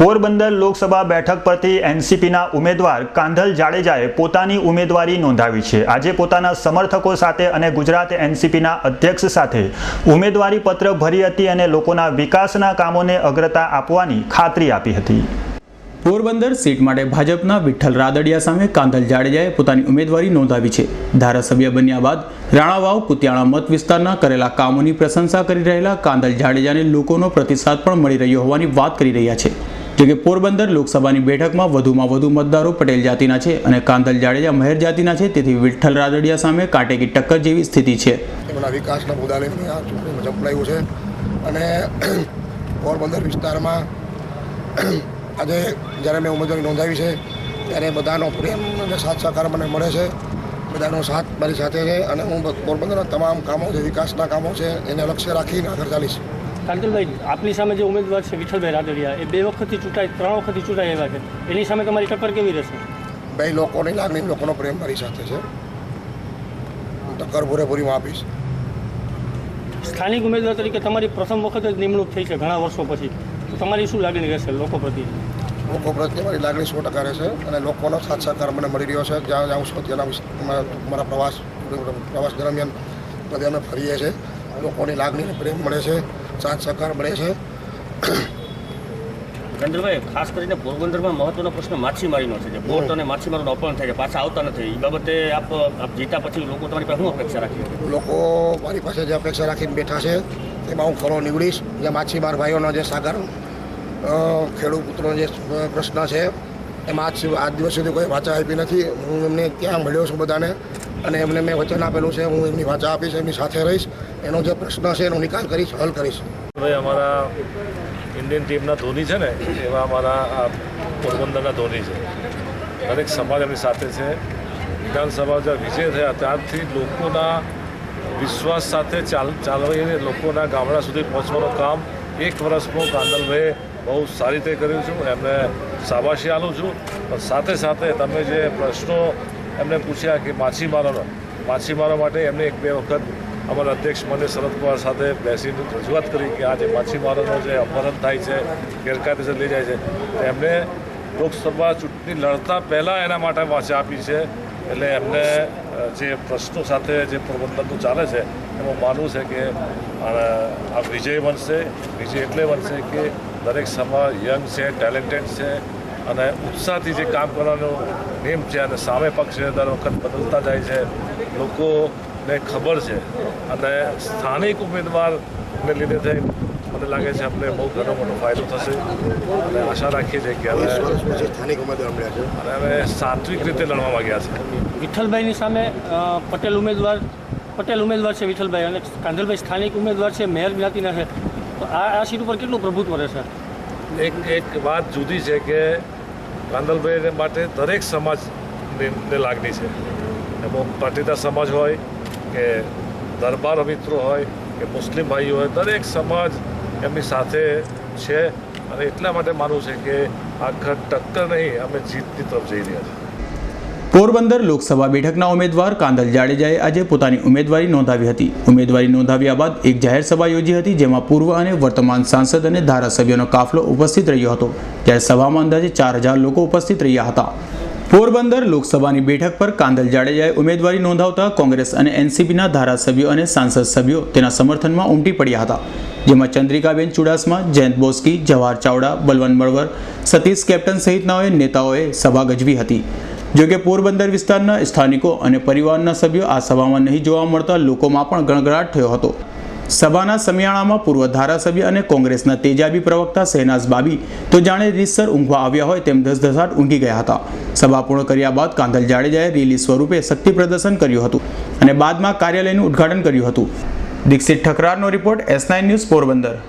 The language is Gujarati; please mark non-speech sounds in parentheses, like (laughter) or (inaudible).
પોરબંદર લોકસભા બેઠક પરથી એનસીપીના ઉમેદવાર કાંધલ જાડેજાએ પોતાની ઉમેદવારી નોંધાવી છે. આજે પોતાના સમર્થકો સાથે અને ગુજરાત એનસીપીના અધ્યક્ષ સાથે ઉમેદવારી પત્ર ભરી હતી અને લોકોના વિકાસના કામોને અગ્રતા આપવાની ખાતરી આપી હતી. પોરબંદર સીટ માટે ભાજપના વિઠ્ઠલ રાદડિયા સામે કાંધલ જાડેજાએ પોતાની ઉમેદવારી નોંધાવી છે. ધારાસભ્ય બન્યા બાદ રાણાવાવ કુતિયાણા મત વિસ્તારના કરેલા કામોની પ્રશંસા કરી રહેલા કાંધલ જાડેજાને લોકોનો પ્રતિસાદ પણ મળી રહ્યો હોવાની વાત કરી રહ્યા છે. જોકે પોરબંદર લોકસભાની બેઠકમાં વધુમાં વધુ મતદારો પટેલ જાતિના છે અને કાંધલ જાડેજા મહેર જાતિના છે. તેથી વિઠ્ઠલ રાદડિયા સામે કાંટેકી ટક્કર જેવી સ્થિતિ છે. વિકાસના મુદ્દા લઈને આ ચૂંટણીમાં ઝંપલાયું છે. અને (clears throat) પોરબંદર વિસ્તારમાં (clears throat) આજે જ્યારે મેં ઉમેદવારી નોંધાવી છે, ત્યારે બધાનો પ્રેમ અને સાથ સહકાર મને મળે છે. બધાનો સાથ મારી સાથે છે અને હું પોરબંદરના તમામ કામો જે વિકાસના કામો છે, એને લક્ષ્ય રાખીને આગળ ચાલીશ. કાંતલભાઈ આપની સામે જે ઉમેદવાર છે વિઠ્ઠલભાઈ રાદડિયા એ બે વખતથી ચૂંટાઈ ત્રણ વખતથી ચૂંટાઈ આવ્યા છે. એની સામે તમારી ટક્કર કેવી રહેશે? ભાઈ લોકોની લાગણી લોકોનો પ્રેમ મારી સાથે છે. હું ટક્કર પૂરેપૂરીમાં આપીશ. સ્થાનિક ઉમેદવાર તરીકે તમારી પ્રથમ વખત જ નિમણૂક થઈ છે ઘણા વર્ષો પછી. તો તમારી શું લાગણી રહેશે લોકો પ્રત્યે? લોકો પ્રત્યે મારી લાગણી સો ટકા રહેશે અને લોકોનો સાથ સહકાર મને મળી રહ્યો છે. જ્યાં જાઉં છું તેના મારા પ્રવાસ પ્રવાસ દરમિયાન બધે અમે ફરીએ છીએ. લોકોની લાગણીને પ્રેમ મળે છે. સાથ સહકાર મળે છે. ચંદ્રભાઈ ખાસ કરીને પોરબંદરમાં મહત્વનો પ્રશ્ન માછીમારીનો છે જે બોટ અને માછીમારોનું અપહરણ થાય છે પાછા આવતા નથી. એ બાબતે આપ આપ જીતા પછી લોકો તમારી પાસે શું અપેક્ષા રાખી લોકો મારી પાસે જે અપેક્ષા રાખીને બેઠા છે તેમાં હું ખરો નીવડીશ જે માછીમાર ભાઈઓનો જે સાગર ખેડૂત પુત્રનો જે પ્રશ્ન છે એમાં આજ આજ દિવસ સુધી કોઈ વાચા આપી નથી. હું એમને ક્યાં મળ્યો છું બધાને? અને એમને મેં વચન આપેલું છે, હું એમની વાચા આપીશ, એમની સાથે રહીશ, એનો જે પ્રશ્ન છે એનો નિકાલ કરીશ, હલ કરીશ. ભાઈ, અમારા ઇન્ડિયન ટીમના ધોની છે ને, એવા અમારા પોરબંદરના ધોની છે. દરેક સમાજ એમની સાથે છે. વિધાનસભા જ્યાં વિજય થયા ત્યારથી લોકોના વિશ્વાસ સાથે ચાલ, ચાલવીને લોકોના ગામડા સુધી પહોંચવાનું કામ એક વર્ષમાં કાંદલભાઈએ બહુ સારી રીતે કર્યું છું એમને શાબાશી આલું છું. પણ સાથે સાથે તમે જે પ્રશ્નો એમને પૂછ્યા કે માછીમારોનો માછીમારો માટે એમને એક બે વખત અમારા અધ્યક્ષ મને શરદ પવાર સાથે બેસીને રજૂઆત કરી કે આ જે માછીમારોનો જે અપહરણ થાય છે, ગેરકાયદેસર લઈ જાય છે એમને લોકસભા ચૂંટણી લડતા પહેલાં એના માટે વાંચા આપી છે. એટલે એમને જે પ્રશ્નો સાથે જે પ્રબંધનનું ચાલે છે, એમાં માનવું છે કે આ વિજય બનશે વિજય એટલે બનશે કે દરેક સમાજ યંગ છે, ટેલેન્ટેડ છે અને ઉત્સાહથી જે કામ કરવાનો નેમ છે અને સામે પક્ષ છે દર વખત બદલતા જાય છે લોકોને ખબર છે. અને સ્થાનિક ઉમેદવારને લીધે થઈ મને લાગે છે આપણે બહુ ઘણો મોટો ફાયદો થશે. અને આશા રાખીએ છીએ કે હવે સ્થાનિક ઉમેદવાર મળ્યા છે. અને હવે સાત્વિક રીતે લડવા માંગ્યા છે. વિઠ્ઠલભાઈની સામે પટેલ ઉમેદવાર પટેલ ઉમેદવાર છે વિઠ્ઠલભાઈ અને કાંધલભાઈ સ્થાનિક ઉમેદવાર છે મેયર જ્ઞાતિના છે. તો આ આ સીટ ઉપર કેટલું પ્રભુત્વ રહેશે? એક એક વાત જુદી છે કે કાંદલભાઈ માટે દરેક સમાજને લાગણી છે. એમાં પાટીદાર સમાજ હોય કે દરબાર મિત્રો હોય કે મુસ્લિમ ભાઈઓ હોય, દરેક સમાજ એમની સાથે છે. અને એટલા માટે માનવું છે કે આખર ટક્કર નહીં, અમે જીતની તરફ જઈ રહ્યા છીએ. પોરબંદર લોકસભા બેઠકના ઉમેદવાર કાંદલ જાડેજાએ આજે પોતાની ઉમેદવારી નોંધાવી હતી. ઉમેદવારી નોંધાવ્યા બાદ એક જાહેર સભા યોજી હતી જેમાં પૂર્વ અને વર્તમાન સાંસદ અને ધારાસભ્યોનો કાફલો ઉપસ્થિત રહ્યો હતો. જ્યારે સભામાં અંદાજે ચાર હજાર લોકો ઉપસ્થિત રહ્યા હતા. પોરબંદર લોકસભાની બેઠક પર કાંદલ જાડેજાએ ઉમેદવારી નોંધાવતા કોંગ્રેસ અને એનસીપીના ધારાસભ્યો અને સાંસદ સભ્યો તેના સમર્થનમાં ઉમટી પડ્યા હતા. જેમાં ચંદ્રિકાબેન ચુડાસમા, જયંત બોસ્કી જવાહર ચાવડા, બલવંત મળવર સતીશ કેપ્ટન સહિતના નેતાઓએ સભા ગજવી હતી. જોકે પોરબંદર વિસ્તારના સ્થાનિકો અને પરિવારના સભ્યો આ સભામાં નહીં જોવા મળતા લોકોમાં પણ ગણગડાટ થયો હતો. સભાના સમિયાણામાં પૂર્વ ધારાસભ્ય અને કોંગ્રેસના તેજાબી પ્રવક્તા શહેનાઝ બાબી તો જાણે રીતસર ઊંઘવા આવ્યા હોય તેમ ધસધસાટ ઊંઘી ગયા હતા. સભા પૂર્ણ કર્યા બાદ કાંધલ જાડેજાએ રેલી સ્વરૂપે શક્તિ પ્રદર્શન કર્યું હતું અને બાદમાં કાર્યાલયનું ઉદ્ઘાટન કર્યું હતું. Dikshit ઠકરારનો report S nine news Porbandar.